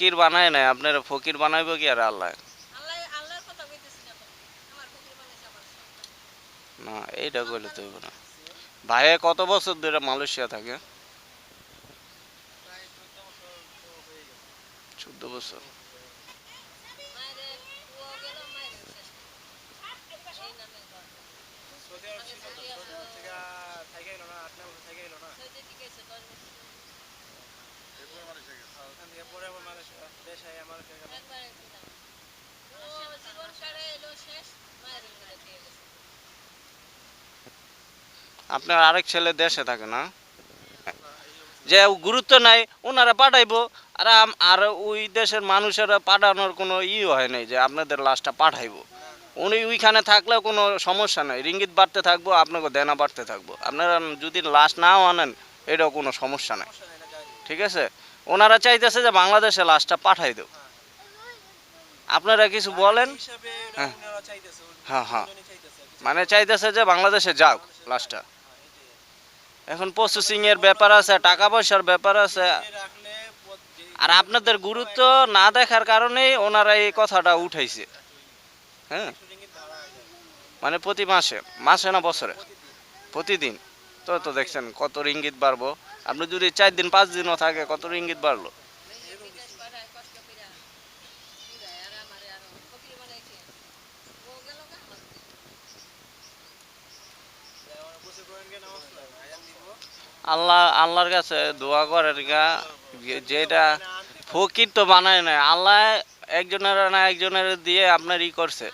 ফকির বানায় নাই আপনার ফকির বানাইবো কি আর আল্লাহ? আল্লাহ আল্লাহর কথা কইতেছি না তো। আমার ফকির বানাইছে আমার সন্তান। না এইটা কইলে তো হইব না। ভাইয়ে কত বছর ধরে মালয়েশিয়া থাকে? চোদ্দ বছর মায়েরে ও গেল মায়ের শেষ এই নামে ঘর আগে সৌদি আরব সৌদি ঠিক আছে দশ বছর একবার একদিন ও জীবন কাড়ে এলো শেষ মায়ের ঘরে দিয়ে গেছে আপনার আরেক ছেলে দেশে থাকে না? যে গুরুত্ব নাই ওনারা পাঠাইবো। আর আর ওই দেশের মানুষেরা পাঠানোর কোনো ই হয় নাই যে আপনাদের লাশটা পাঠাইবো। উনি ওইখানে থাকলেও কোনো সমস্যা নাই। রিঙ্গিত বাড়তে থাকব আপনাকে দেনা বাড়তে থাকব। আপনারা যদি লাশ নাও আনেন এটাও কোনো সমস্যা নাই। ঠিক আছে? ওনারা চাইতেছে যে বাংলাদেশে লাশটা পাঠাই দেব আপনারা কিছু বলেন? হ্যাঁ। হ্যাঁ হ্যাঁ। মানে চাইতেছে যে বাংলাদেশে যাও লাশটা। এখন প্রসেসিং এর ব্যাপার আছে টাকা পয়সার ব্যাপার আছে। আর আপনাদের গুরুত্ব না দেখার কারণেই ওনারা এই কথাটা উঠাইছে। হ্যাঁ? মানে প্রতি মাসে মাসে না বছরে? প্রতিদিন। তো তো দেখছেন কত রিঙ্গিত বাড়বো। আপনি যদি চার দিন, পাঁচ দিনও থাকে, কত ইঙ্গিত বাড়লো বিদেশ পাঠায় কষ্ট কইরা বুঝায় আর আমারে আর ফকির বানাইছে ও গেল গা আমার আল্লাহ, আল্লাহর কাছে দোয়া করেন গা যেটা ফকির তো বানায় না আল্লাহ একজনের না একজনের দিয়ে আপনার ই করছে।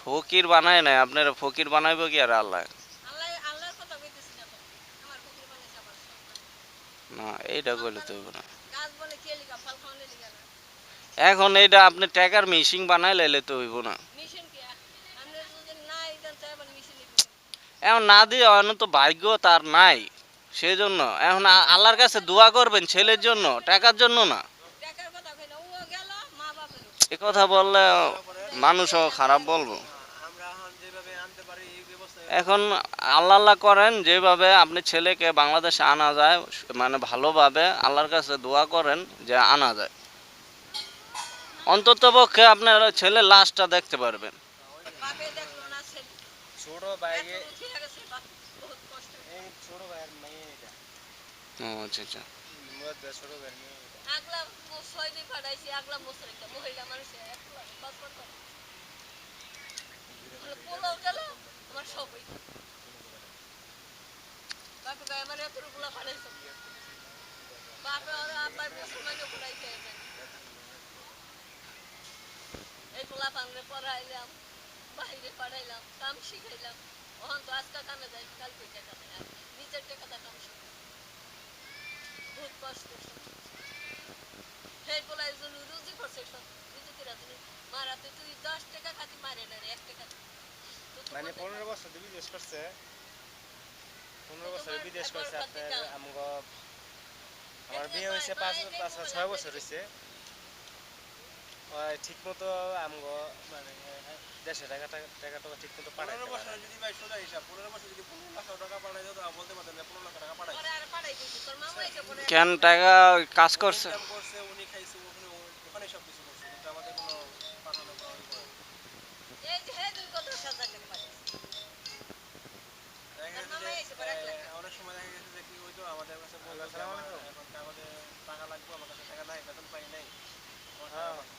ফকির বানায় না আপনার ফকির বানাইবো কি আর আল্লাহ? না, এইটা করলে তো না। এখন এইটা আপনি টাকার মিশিং বানাই লাইলে তো হইব না মিশন কি আমরা যদি না ইদান চাই মানে মিশন এখন না দিয়ে এখন তো ভাগ্য তার নাই। সেই জন্য এখন আল্লাহর কাছে দোয়া করবেন ছেলের জন্য, টাকার জন্য না। এ কথা বললে মানুষও খারাপ বলব। এখন আল্লাহ আল্লাহ করেন, যেভাবে আপনি ছেলেকে বাংলাদেশে আনা যায় মানে ভালোভাবে আল্লাহর কাছে দোয়া করেন যে আনা যায়। অন্তত পক্ষে আপনার ছেলে লাশটা দেখতে পারবেন। না বহুত কষ্ট এই ছোট ভাইয়ের মেয়ে এটা। ও আচ্ছা আচ্ছা। মুরাদ ছোট ভাইয়ের মেয়ে এটা। আগলা ছয় দিন পাঠাইছি আগলা বছর একটা মহিলা মানুষ একলা বাঁচবার করে। পোলাও গেল আমার সবই। বাপে গায়ে আমার এতটুকুলা পাঠাইছে বাপে আর আব্বার মুসলমানও পড়াইছে এই পোলা পাংরে পড়াইলাম বাইরে পাঠাইলাম কাম শিখাইলাম। ওখান তো আজকা কামে যাই কালকে টাকা দেয় আর নিজের টাকাটা কাম শিখাই বহুত কষ্ট সেই পোলাই জন্য রুজি করছে সব রুজি করে দিলি মারাতে তুই দশ টাকা খাতি মারে না রে এক টাকা মানে পনেরো বছর দিয়ে বিদেশ করছে। পনেরো বছর বিদেশ করছে আপনার। আমগো আমার বিয়ে হয়েছে পাঁচ পাঁচ ছয় বছর হয়েছে। ঠিক মতো আমগো মানে দেশে টাকা টাকা ঠিক মতো পাঠাইতে পনেরো পারে বছর যদি ভাই সোজা হিসাব পনেরো বছর যদি পনেরো লাখ টাকা পাঠাই দাও তাহলে বলতে পারতেন যে পনেরো লাখ টাকা পাঠাই পরে আর পাঠাই দিয়েছি তোর মামা এসে পরে কেন টাকা কাজ করছে? করছে উনি খাইছে ওখানে ওখানে সব কিছু করছে কিন্তু আমাদের কোনো পাঠানো কোনো ই করে না। এই যে দুই কত অনেক সময় দেখা গেছে যে কি হইতো আমাদের কাছে আসসালামু আলাইকুম। এখন কাগজে টাকা লাগবে আমার কাছে টাকা নাই বেতন পাই নাই আমার টাকা হ্যাঁ। পাঠাও।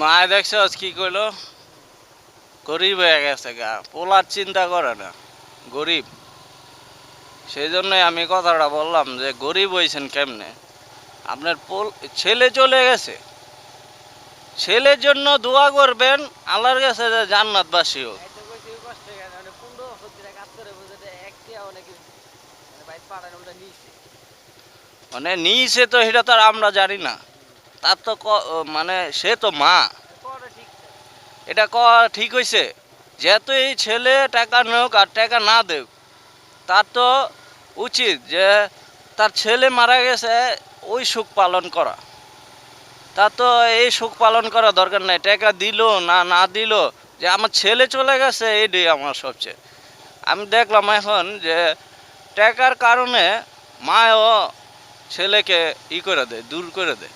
মা দেখছ কি কইলো? গরিব হয়ে গেছে গা, পোলার চিন্তা করে না, গরিব। সেই জন্যই আমি কথাটা বললাম যে, গরিব হয়েছেন কেমনে? আপনার পোল, ছেলে চলে গেছে। ছেলের জন্য দোয়া করবেন, আল্লাহর কাছে জান্নাতবাসী হোক এই তো কইছি কষ্ট গেছে মানে পনেরো বছর ধরে কাজ করে বুঝে একটি অনেক বাইক পাঠানো টাকাটা নিয়েছে মানে নিয়েছে তো সেটা তো আর আমরা জানি না। তার তো মানে সে তো মা। এটা ক, ঠিক হয়েছে যেহেতু এই ছেলে টাকা নেওক আর টাকা না দেওক তার তো উচিত যে তার ছেলে মারা গেছে, ওই সুখ পালন করা। তা তো এই সুখ পালন করা দরকার নাই। টাকা দিল না না দিল, যে আমার ছেলে চলে গেছে, এইটাই আমার সবচেয়ে। আমি দেখলাম এখন যে টাকার কারণে মাও ছেলেকে ই করে দেয় দূর করে দেয়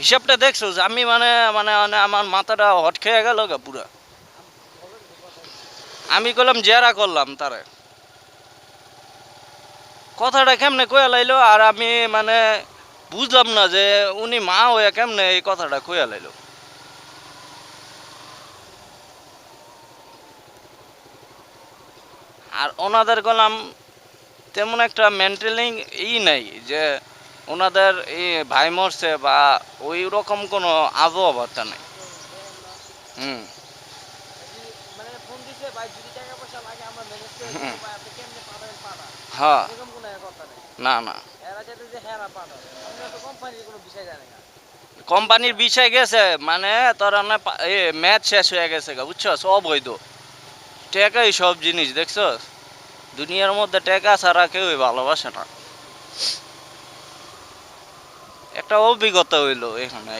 হিসাবটা দেখছ যে আমি মানে মানে মানে আমার মাথাটা হট খেয়ে গেল গা পুরা। আমি করলাম জেরা করলাম তারে। কথাটা কেমনে কয়ে লাইলো আর আমি মানে বুঝলাম না যে উনি মা হয়ে কেমনে এই কথাটা কয়ে লাইলো। আর ওনাদের গেলাম তেমন একটা মেন্টালিং ই নাই যে ওনাদের এই ভাই মরছে বা ওই রকম কোনো আবহাওয়াটা নেই। হুম। মানে হ্যাঁ। না না। হ্যাঁ কোম্পানির বিষয় না। কোম্পানির বিষয় গেছে মানে তোর না ম্যাচ শেষ হয়ে গেছে গা বুঝছ? সব হইতো। টাকাই সব জিনিস দেখছ দুনিয়ার মধ্যে টাকা ছাড়া কেউই ভালোবাসে না। একটা অভিজ্ঞতা হইল এখানে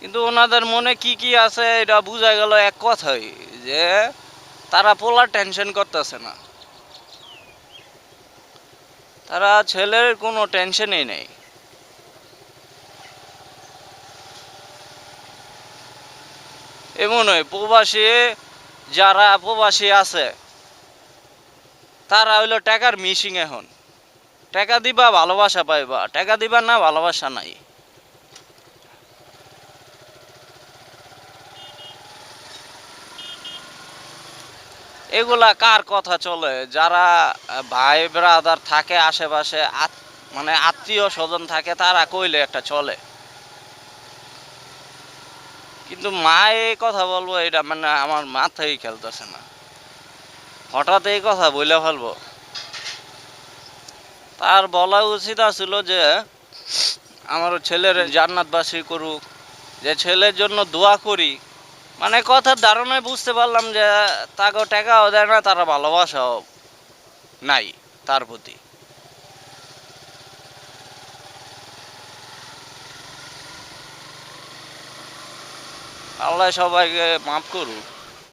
কিন্তু ওনাদের মনে কি কি আছে, এটা বোঝা গেল এক কথাই, যে তারা পোলার টেনশন করতেছে না। তারা ছেলের কোনো টেনশনই নেই। এমন হয় প্রবাসী যারা প্রবাসী আছে, তারা হইল টাকার মিসিং এখন। টাকা দিবা, ভালোবাসা পাইবা। টাকা দিবা না, ভালোবাসা নাই। এগুলা কার কথা চলে? যারা ভাই ব্রাদার থাকে, আশেপাশে মানে আত্মীয় স্বজন থাকে, তারা কইলে একটা চলে। কিন্তু মা এই কথা বলব, এটা মানে আমার মাথায় খেলতেছে না। হঠাৎ এই কথা বলে ফেলব। তার বলা উচিত ছিল যে, আমার ছেলের জান্নাতবাসী করুক, যে ছেলের জন্য দোয়া করি। মানে কথার ধারণায় বুঝতে পারলাম যে, তাকে টাকাও দেয় না, তারা ভালোবাসাও নাই তার প্রতি। আল্লাহ সবাইকে মাফ করুক।